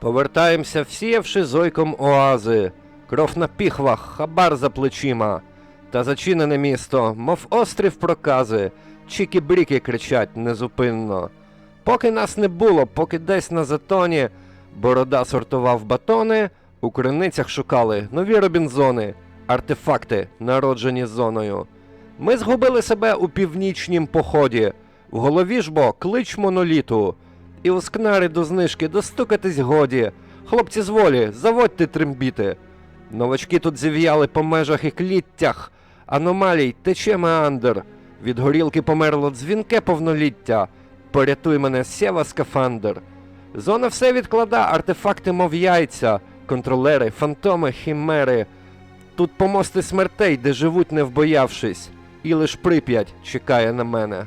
Повертаємося, всіявши зойком оази, кров на піхвах, хабар за плечима, та зачинене місто, мов острів прокази, чікі-бріки кричать незупинно. Поки нас не було, поки десь на затоні борода сортував батони, у криницях шукали нові робінзони, артефакти, народжені зоною. Ми згубили себе у північнім поході, в голові ж бо клич моноліту. І у скнари до знижки достукатись годі. Хлопці з волі, заводьте трембіти. Новачки тут зів'яли по межах і кліттях. Аномалій тече меандр. Від горілки померло дзвінке повноліття. Порятуй мене, сєва скафандр. Зона все відклада, артефакти, мов яйця, контролери, фантоми, хімери. Тут помости смертей, де живуть не вбоявшись, і лиш прип'ять чекає на мене.